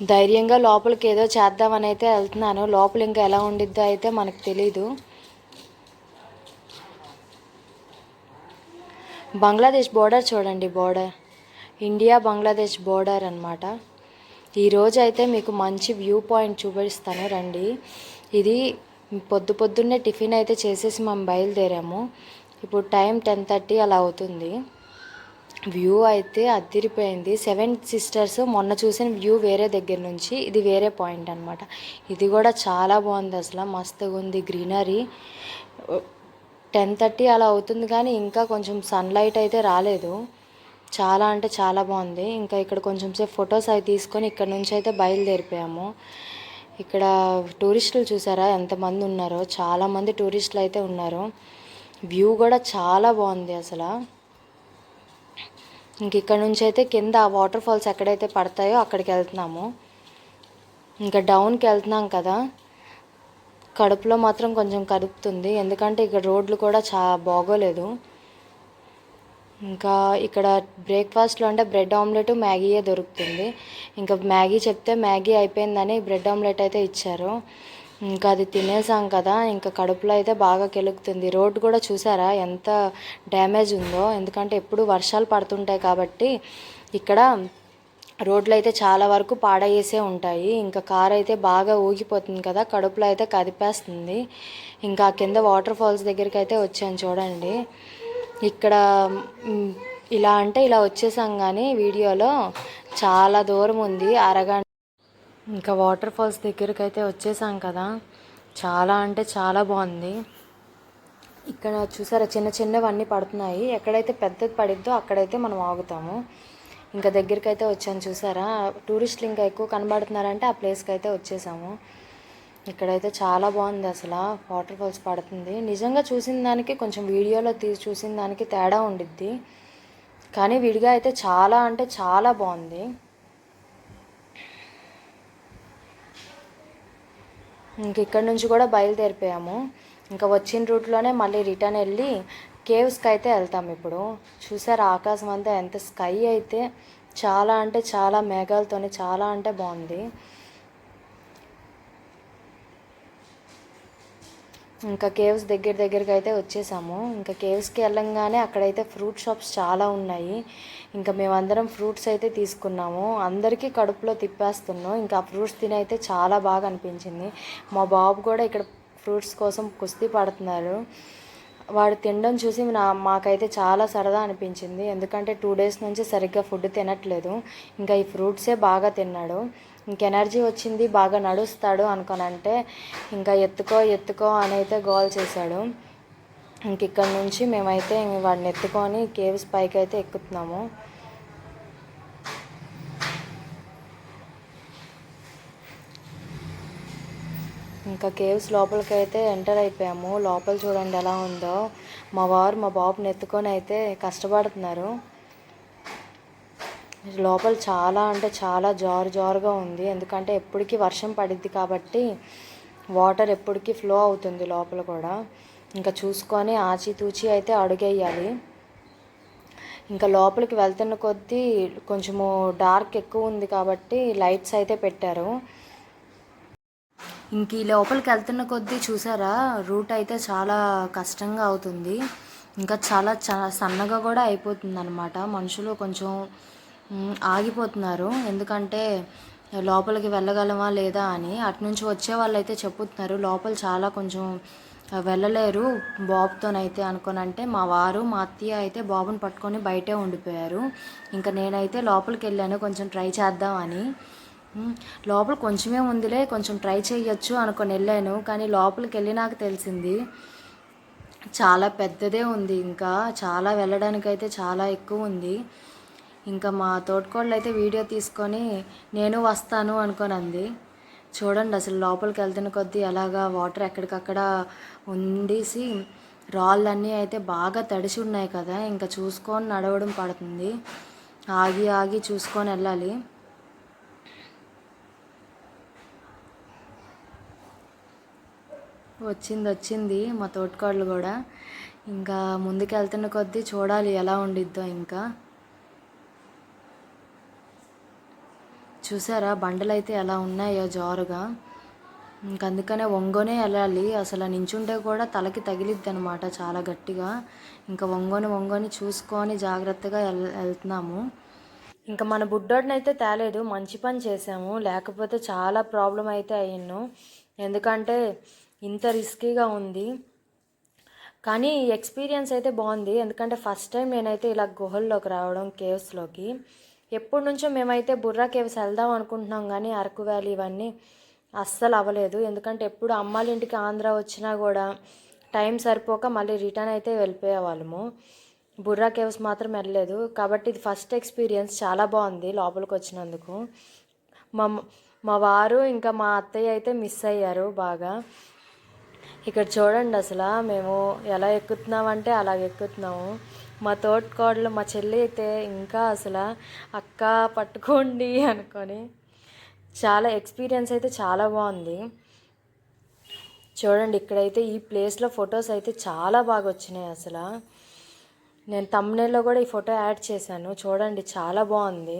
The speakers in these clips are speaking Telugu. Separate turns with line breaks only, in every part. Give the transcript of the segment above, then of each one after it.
ధైర్యంగా లోపలికి ఏదో చేద్దామని అయితే వెళ్తున్నాను. లోపల ఇంకా ఎలా ఉండిద్దో అయితే మనకు తెలీదు. బంగ్లాదేశ్ బోర్డర్ చూడండి బోర్డర్. ఇండియా బంగ్లాదేశ్ బోర్డర్ అనమాట ఈరోజు అయితే మీకు మంచి వ్యూ పాయింట్ చూపిస్తాను రండి. ఇది పొద్దు పొద్దున్నే టిఫిన్ అయితే చేసేసి మేము బయలుదేరాము. ఇప్పుడు టైం టెన్ థర్టీ అలా అవుతుంది. వ్యూ అయితే అదిరిపోయింది. సెవెన్ సిస్టర్స్ మొన్న చూసిన వ్యూ వేరే దగ్గర నుంచి ఇది వేరే పాయింట్ అనమాట ఇది కూడా చాలా బాగుంది అసలు. మస్తుగా ఉంది గ్రీనరీ. టెన్ థర్టీ అలా అవుతుంది కానీ ఇంకా కొంచెం సన్లైట్ అయితే రాలేదు. చాలా అంటే చాలా బాగుంది. ఇంకా ఇక్కడ కొంచెం సేపు ఫొటోస్ అవి తీసుకొని ఇక్కడ నుంచి అయితే బయలుదేరిపోయాము. ఇక్కడ టూరిస్టులు చూసారా? ఎంతమంది ఉన్నారో? చాలామంది టూరిస్టులు అయితే ఉన్నారు. వ్యూ కూడా చాలా బాగుంది అసలు. ఇంక ఇక్కడ నుంచి అయితే కింద ఆ వాటర్ ఫాల్స్ ఎక్కడైతే పడతాయో అక్కడికి వెళ్తున్నాము. ఇంకా డౌన్కి వెళ్తున్నాం కదా. కడుపులో మాత్రం కొంచెం కదుపుతుంది. ఎందుకంటే ఇక్కడ రోడ్లు కూడా చా బాగోలేదు. ఇంకా ఇక్కడ బ్రేక్ఫాస్ట్లో అంటే బ్రెడ్ ఆమ్లెట్ మ్యాగీయే దొరుకుతుంది. ఇంకా మ్యాగీ చెప్తే మ్యాగీ అయిపోయిందని బ్రెడ్ ఆమ్లెట్ అయితే ఇచ్చారు. ఇంకా అది తినేసాం కదా ఇంకా కడుపులో అయితే బాగా కెలుగుతుంది రోడ్డు కూడా చూసారా ఎంత డ్యామేజ్ ఉందో? ఎందుకంటే ఎప్పుడు వర్షాలు పడుతుంటాయి కాబట్టి ఇక్కడ రోడ్లు అయితే చాలా వరకు పాడయ్యేసే ఉంటాయి. ఇంకా కార్ అయితే బాగా ఊగిపోతుంది కదా కడుపులో అయితే కదిపేస్తుంది. ఇంకా కింద వాటర్ ఫాల్స్ దగ్గరికి అయితే వచ్చాను చూడండి. ఇక్కడ ఇలా అంటే ఇలా వచ్చేసాం కానీ వీడియోలో చాలా దూరం ఉంది అరగంట ఇంకా వాటర్ ఫాల్స్ దగ్గరికి అయితే వచ్చేసాం కదా. చాలా అంటే చాలా బాగుంది. ఇక్కడ చూసారా చిన్న చిన్నవన్నీ పడుతున్నాయి. ఎక్కడైతే పెద్దది పడిద్దో అక్కడైతే మనం ఆగుతాము. ఇంకా దగ్గరికి అయితే వచ్చాను చూసారా. టూరిస్టులు ఇంకా ఎక్కువ కనబడుతున్నారంటే ఆ ప్లేస్కి అయితే వచ్చేసాము. ఇక్కడైతే చాలా బాగుంది అసలు. వాటర్ ఫాల్స్ పడుతుంది. నిజంగా చూసిన దానికి కొంచెం వీడియోలో తీసి చూసిన దానికి తేడా ఉండిద్ది. కానీ విడిగా అయితే చాలా అంటే చాలా బాగుంది. ఇంక ఇక్కడ నుంచి కూడా బయలుదేరిపోయాము. ఇంకా వచ్చిన రూట్లోనే మళ్ళీ రిటర్న్ వెళ్ళి కేవ్స్కి అయితే వెళ్తాం ఇప్పుడు. చూసారు ఆకాశం అంతా ఎంత స్కై అయితే చాలా అంటే చాలా మేఘాలతోని చాలా అంటే బాగుంది. ఇంకా కేవ్స్ దగ్గర దగ్గరికి అయితే వచ్చేసాము. ఇంకా కేవ్స్కి వెళ్ళంగానే అక్కడైతే ఫ్రూట్ షాప్స్ చాలా ఉన్నాయి. ఇంకా మేమందరం ఫ్రూట్స్ అయితే తీసుకున్నాము. అందరికీ కడుపులో తిప్పేస్తున్నాం. ఇంకా ఆ ఫ్రూట్స్ తిని అయితే చాలా బాగా అనిపించింది. మా బాబు కూడా ఇక్కడ ఫ్రూట్స్ కోసం కుస్తీ పడుతున్నారు. వాడు తినడం చూసి నా మాకైతే చాలా సరదా అనిపించింది. ఎందుకంటే టూ డేస్ నుంచి సరిగ్గా ఫుడ్ తినట్లేదు. ఇంకా ఈ ఫ్రూట్సే బాగా తిన్నాడు. ఇంక ఎనర్జీ వచ్చింది బాగా నడుస్తాడు అనుకోనంటే ఇంకా ఎత్తుకో ఎత్తుకో అని అయితే గోల్ చేశాడు. ఇంక ఇక్కడ నుంచి మేమైతే వాడిని ఎత్తుకొని కేవ్స్ పైకి అయితే ఎక్కుతున్నాము. ఇంకా కేవ్స్ లోపలికి అయితే ఎంటర్ అయిపోయాము. లోపల చూడండి ఎలా ఉందో. మా వారు మా బాబుని ఎత్తుకొని అయితే కష్టపడుతున్నారు. లోపల చాలా అంటే చాలా జారు జారుగా ఉంది. ఎందుకంటే ఎప్పటికీ వర్షం పడిద్ది కాబట్టి వాటర్ ఎప్పటికీ ఫ్లో అవుతుంది లోపల కూడా. ఇంకా చూసుకొని ఆచితూచి అయితే అడుగేయాలి. ఇంకా లోపలికి వెళ్తున్న కొద్దీ కొంచెము డార్క్ ఎక్కువ ఉంది కాబట్టి లైట్స్ అయితే పెట్టారు. ఇంక ఈ లోపలికి వెళ్తున్న కొద్దీ చూసారా? రూట్ అయితే చాలా కష్టంగా అవుతుంది. ఇంకా చాలా సన్నగా కూడా అయిపోతుంది అనమాట మనుషులు కొంచెం ఆగిపోతున్నారు. ఎందుకంటే లోపలికి వెళ్ళగలమా లేదా అని. అటు నుంచి వచ్చే వాళ్ళు అయితే చెప్పుతున్నారు. లోపల చాలా కొంచెం వెళ్ళలేరు బాబుతోనైతే అనుకోనంటే. మా వారు మా అత్తయ్య అయితే బాబుని పట్టుకొని బయటే ఉండిపోయారు. ఇంకా నేనైతే లోపలికి వెళ్ళాను. కొంచెం ట్రై చేద్దామని. లోపల కొంచెమే ఉందిలే కొంచెం ట్రై చేయొచ్చు అనుకొని వెళ్ళాను కానీ లోపలికి వెళ్ళి నాకు తెలిసింది చాలా పెద్దదే ఉంది ఇంకా చాలా వెళ్ళడానికైతే చాలా ఎక్కువ ఉంది. ఇంకా మా తోటకోళ్ళు అయితే వీడియో తీసుకొని నేను వస్తాను అనుకొని అంది చూడండి అసలు లోపలికి వెళ్తున్న కొద్దీ ఎలాగా వాటర్ ఎక్కడికక్కడ ఉండేసి రాళ్ళన్నీ అయితే బాగా తడిసి ఉన్నాయి కదా ఇంకా చూసుకొని నడవడం పడుతుంది. ఆగి ఆగి చూసుకొని వెళ్ళాలి. వచ్చింది వచ్చింది మా తోటకోడలు కూడా. ఇంకా ముందుకు వెళ్తున్న కొద్దీ చూడాలి ఎలా ఉండిద్దో ఇంకా. చూసారా బండలు అయితే ఎలా ఉన్నాయో జారుగా. ఇంక అందుకనే ఒంగోనే వెళ్ళాలి. అసలు నించుంటే కూడా తలకి తగిలిద్ది అనమాట చాలా గట్టిగా. ఇంకా వంగోని వంగోని చూసుకొని జాగ్రత్తగా వెళ్ వెళ్తున్నాము. ఇంకా మన బుడ్డోడనైతే తేలేదు. మంచి పని చేసాము లేకపోతే చాలా ప్రాబ్లం అయితే అయ్యాను ఎందుకంటే ఇంత రిస్కీగా ఉంది. కానీ ఎక్స్పీరియన్స్ అయితే బాగుంది. ఎందుకంటే ఫస్ట్ టైం నేనైతే ఇలా గుహల్లోకి రావడం కేవ్స్లోకి. ఎప్పటి నుంచో మేమైతే బుర్రా కేవ్స్ వెళ్దాం అనుకుంటున్నాం కానీ అరకు వ్యాలీ ఇవన్నీ అస్సలు అవ్వలేదు. ఎందుకంటే ఎప్పుడు అమ్మాళ్ళ ఇంటికి ఆంధ్ర వచ్చినా కూడా టైం సరిపోక మళ్ళీ రిటర్న్ అయితే వెళ్ళిపోయే వాళ్ళము బుర్రా కేవ్స్ మాత్రం వెళ్ళలేదు. కాబట్టి ఇది ఫస్ట్ ఎక్స్పీరియన్స్. చాలా బాగుంది లోపలికి వచ్చినందుకు. మా మా వారు ఇంకా మా అత్తయ్య అయితే మిస్ అయ్యారు బాగా. ఇక్కడ చూడండి అసలు మేము ఎలా ఎక్కుతున్నామంటే అలా ఎక్కుతున్నాము. మా తోటికోడలు మా చెల్లి అయితే ఇంకా అసలు అక్క పట్టుకోండి అనుకొని చాలా ఎక్స్పీరియన్స్ అయితే చాలా బాగుంది. చూడండి ఇక్కడైతే ఈ ప్లేస్లో ఫొటోస్ అయితే చాలా బాగా వచ్చినాయి అసలు. నేను తమ్నేల్లో కూడా ఈ ఫోటో యాడ్ చేశాను. చూడండి చాలా బాగుంది.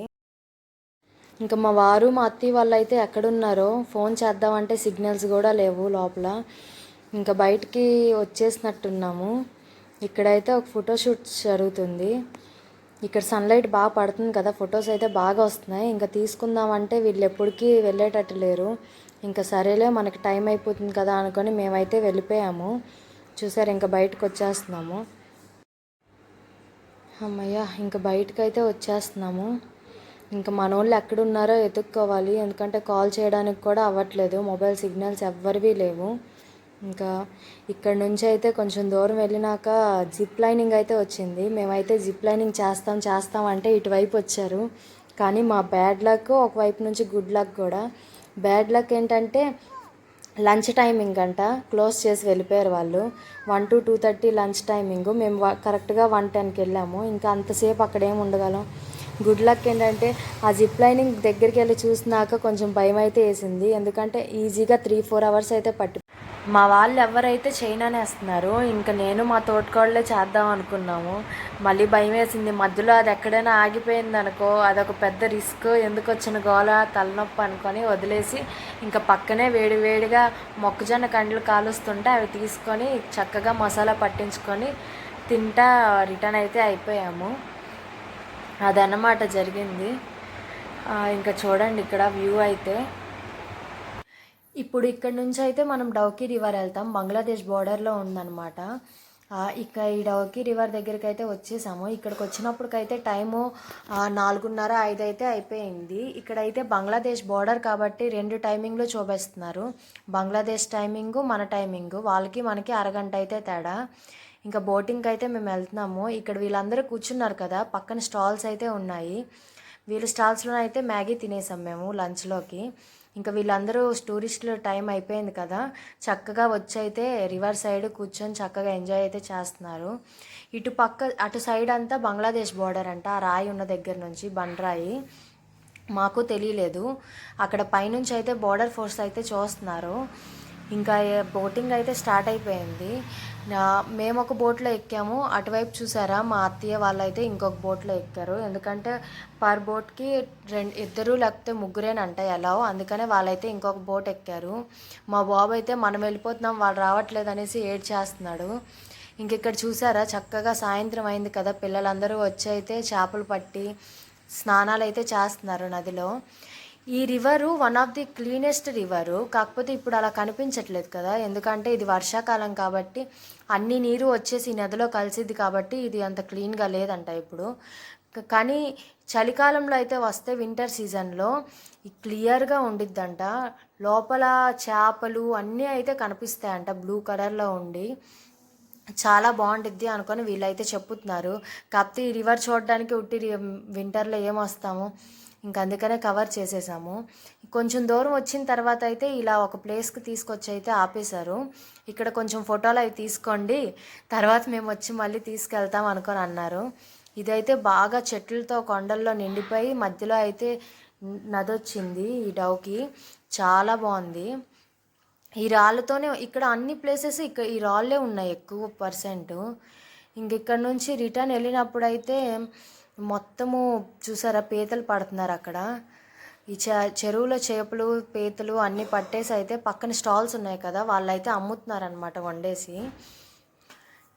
ఇంకా మా వారు మా అత్తయ్య వాళ్ళు అయితే ఎక్కడున్నారో ఫోన్ చేద్దామంటే సిగ్నల్స్ కూడా లేవు లోపల. ఇంకా బయటికి వచ్చేసినట్టున్నాము. ఇక్కడైతే ఒక ఫోటోషూట్ జరుగుతుంది. ఇక్కడ సన్లైట్ బాగా పడుతుంది కదా ఫొటోస్ అయితే బాగా వస్తున్నాయి. ఇంకా తీసుకుందామంటే వీళ్ళు ఎప్పటికీ వెళ్ళేటట్టు లేరు. ఇంకా సరేలే మనకి టైం అయిపోతుంది కదా అనుకొని మేమైతే వెళ్ళిపోయాము. చూసారు ఇంకా బయటకు వచ్చేస్తున్నాము. అమ్మయ్య ఇంకా బయటకు అయితే వచ్చేస్తున్నాము. ఇంకా మన వాళ్ళు ఎక్కడున్నారో ఎత్తుక్కోవాలి. ఎందుకంటే కాల్ చేయడానికి కూడా అవ్వట్లేదు. మొబైల్ సిగ్నల్స్ ఎవ్వరివి లేవు. ఇంకా ఇక్కడ నుంచి అయితే కొంచెం దూరం వెళ్ళినాక జిప్ లైనింగ్ అయితే వచ్చింది. మేమైతే జిప్ లైనింగ్ చేస్తాం చేస్తాం అంటే ఇటువైపు వచ్చారు. కానీ మా బ్యాడ్ లక్ ఒకవైపు నుంచి గుడ్ లక్ కూడా. బ్యాడ్ లక్ ఏంటంటే లంచ్ టైమింగ్ అంట. క్లోజ్ చేసి వెళ్ళిపోయారు వాళ్ళు. One to two thirty lunch timing మేము కరెక్ట్గా వన్ టెన్కి వెళ్ళాము. ఇంకా అంతసేపు అక్కడ ఉండగలం. గుడ్ లక్ ఏంటంటే ఆ జిప్ లైనింగ్ దగ్గరికి వెళ్ళి చూసినాక కొంచెం భయం అయితే వేసింది. ఎందుకంటే ఈజీగా త్రీ ఫోర్ అవర్స్ అయితే పట్టి మా వాళ్ళు ఎవరైతే చైనానే వేస్తున్నారు ఇంకా నేను మా తోటకోళ్ళే చేద్దాం అనుకున్నాము. మళ్ళీ భయం వేసింది. మధ్యలో అది ఎక్కడైనా ఆగిపోయింది అనుకో అదొక పెద్ద రిస్క్. ఎందుకు వచ్చిన గోల తలనొప్పి అనుకొని వదిలేసి ఇంకా పక్కనే వేడి వేడిగా మొక్కజొన్న కండ్లు కాలుస్తుంటే అవి తీసుకొని చక్కగా మసాలా పట్టించుకొని తింటా రిటర్న్ అయితే అయిపోయాము. అదన్నమాట జరిగింది. ఇంకా చూడండి ఇక్కడ వ్యూ అయితే. ఇప్పుడు ఇక్కడ నుంచి అయితే మనం డౌకీ రివర్ వెళ్తాం. బంగ్లాదేశ్ బార్డర్లో ఉందన్నమాట. ఇక ఈ డౌకీ రివర్ దగ్గరికి అయితే వచ్చేసాము. ఇక్కడికి వచ్చినప్పటికైతే టైము నాలుగున్నర ఐదు అయితే అయిపోయింది. ఇక్కడైతే బంగ్లాదేశ్ బార్డర్ కాబట్టి రెండు టైమింగ్లు చూపిస్తున్నారు. బంగ్లాదేశ్ టైమింగు మన టైమింగు వాళ్ళకి మనకి అరగంట అయితే తేడా. ఇంకా బోటింగ్కి అయితే మేము వెళ్తున్నాము. ఇక్కడ వీళ్ళందరూ కూర్చున్నారు కదా. పక్కన స్టాల్స్ అయితే ఉన్నాయి. వీళ్ళ స్టాల్స్లో అయితే మ్యాగీ తినేసాం మేము లంచ్లోకి. ఇంకా వీళ్ళందరూ టూరిస్టులు టైం అయిపోయింది కదా. చక్కగా వచ్చి అయితే రివర్ సైడ్ కూర్చొని చక్కగా ఎంజాయ్ అయితే చేస్తున్నారు. ఇటు పక్క అటు సైడ్ అంతా బంగ్లాదేశ్ బార్డర్ అంట. ఆ రాయి ఉన్న దగ్గర నుంచి బండరాయి మాకు తెలియలేదు. అక్కడ పైనుంచి అయితే బార్డర్ ఫోర్స్ అయితే చూస్తున్నారు. ఇంకా బోటింగ్ అయితే స్టార్ట్ అయిపోయింది. మేము ఒక బోట్లో ఎక్కాము. అటువైపు చూసారా మా అత్తయ్య వాళ్ళైతే ఇంకొక బోట్లో ఎక్కారు. ఎందుకంటే పర్ బోట్కి రెండు ఇద్దరు లేకపోతే ముగ్గురేనంట ఎలా అందుకనే వాళ్ళైతే ఇంకొక బోట్ ఎక్కారు. మా బాబు అయితే మనం వెళ్ళిపోతున్నాం వాళ్ళు రావట్లేదు అనేసి ఏడ్ చేస్తున్నాడు ఇంకెక్కడ చూసారా చక్కగా సాయంత్రం అయింది కదా. పిల్లలందరూ వచ్చి అయితే చేపలు పట్టి స్నానాలు అయితే చేస్తున్నారు నదిలో. ఈ river one of the cleanest river కాకపోతే ఇప్పుడు అలా కనిపించట్లేదు కదా. ఎందుకంటే ఇది వర్షాకాలం కాబట్టి అన్ని నీరు వచ్చేసి నదిలో కలిసిద్ది కాబట్టి ఇది అంత క్లీన్గా లేదంట ఇప్పుడు. కానీ చలికాలంలో అయితే వస్తే వింటర్ సీజన్లో క్లియర్గా ఉండిద్దంట. లోపల చేపలు అన్నీ అయితే కనిపిస్తాయంట బ్లూ కలర్లో ఉండి. చాలా బాగుంటుంది అనుకొని వీళ్ళైతే చెప్పుతున్నారు. కాకపోతే ఈ రివర్ చూడడానికి ఉట్టి వింటర్లో ఏమొస్తాము ఇంకా అందుకనే కవర్ చేసేసాము. కొంచెం దూరం వచ్చిన తర్వాత అయితే ఇలా ఒక ప్లేస్కి తీసుకొచ్చి అయితే ఆపేశారు. ఇక్కడ కొంచెం ఫోటోలు అవి తీసుకోండి తర్వాత మేము వచ్చి మళ్ళీ తీసుకెళ్తాం అనుకొని అన్నారు. ఇదైతే బాగా చెట్లతో కొండల్లో నిండిపోయి మధ్యలో అయితే నదొచ్చింది ఈ డౌకి. చాలా బాగుంది. ఈ రాళ్ళతోనే ఇక్కడ అన్ని ప్లేసెస్ ఇక్కడ ఈ రాళ్ళే ఉన్నాయి ఎక్కువ పర్సెంట్. ఇంక ఇక్కడ నుంచి రిటర్న్ వెళ్ళినప్పుడు అయితే మొత్తము చూసారా పీతలు పడుతున్నారు అక్కడ. ఈ చె చెరువులో చేపలు పీతలు అన్నీ పట్టేసి అయితే పక్కన స్టాల్స్ ఉన్నాయి కదా వాళ్ళైతే అమ్ముతున్నారనమాట వండేసి.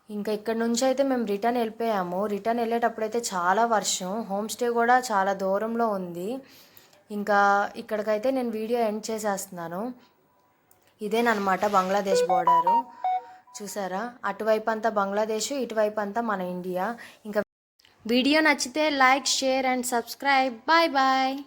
ఇంకా ఇక్కడ నుంచి అయితే మేము రిటర్న్ వెళ్ళిపోయాము. రిటర్న్ వెళ్ళేటప్పుడు అయితే చాలా వర్షం హోమ్ స్టే కూడా చాలా దూరంలో ఉంది. ఇంకా ఇక్కడికైతే నేను వీడియో ఎండ్ చేసేస్తున్నాను. ఇదేనమాట బంగ్లాదేశ్ బోర్డరు. చూసారా అటువైపు అంతా బంగ్లాదేశ్ ఇటువైపు అంతా మన ఇండియా. ఇంకా video नचते like share and subscribe bye bye